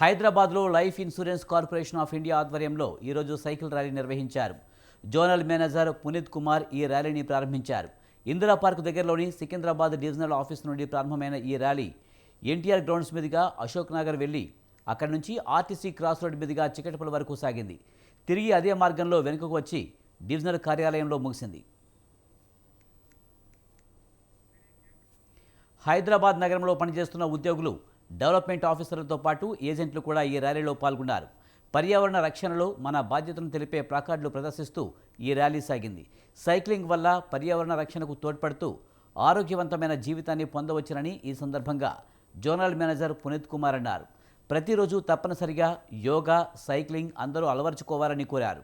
హైదరాబాద్లో life insurance corporation of India ఆధ్వర్యంలో ఈరోజు సైకిల్ ర్యాలీ నిర్వహించారు. జోనల్ మేనేజర్ పునీత్ కుమార్ ఈ ర్యాలీని ప్రారంభించారు. ఇందిరా పార్క్ దగ్గరలోని సికింద్రాబాద్ డివిజనల్ ఆఫీస్ నుండి ప్రారంభమైన ఈ ర్యాలీ ఎన్టీఆర్ గ్రౌండ్స్ మీదుగా అశోక్ నగర్ వెళ్ళి అక్కడి నుంచి ఆర్టీసీ క్రాస్ రోడ్ మీదుగా చికెట్పల్లి వరకు సాగింది. తిరిగి అదే మార్గంలో వెనుకకు వచ్చి డివిజనల్ కార్యాలయంలో ముగిసింది. హైదరాబాద్ నగరంలో పనిచేస్తున్న ఉద్యోగులు డెవలప్మెంట్ ఆఫీసర్లతో పాటు ఏజెంట్లు కూడా ఈ ర్యాలీలో పాల్గొన్నారు. పర్యావరణ రక్షణలో మన బాధ్యతను తెలిపే ప్లాకార్డులు ప్రదర్శిస్తూ ఈ ర్యాలీ సాగింది. సైక్లింగ్ వల్ల పర్యావరణ రక్షణకు తోడ్పడుతూ ఆరోగ్యవంతమైన జీవితాన్ని పొందవచ్చునని ఈ సందర్భంగా జోనల్ మేనేజర్ పునీత్ కుమార్ అన్నారు. ప్రతిరోజు తప్పనిసరిగా యోగా సైక్లింగ్ అందరూ అలవర్చుకోవాలని కోరారు.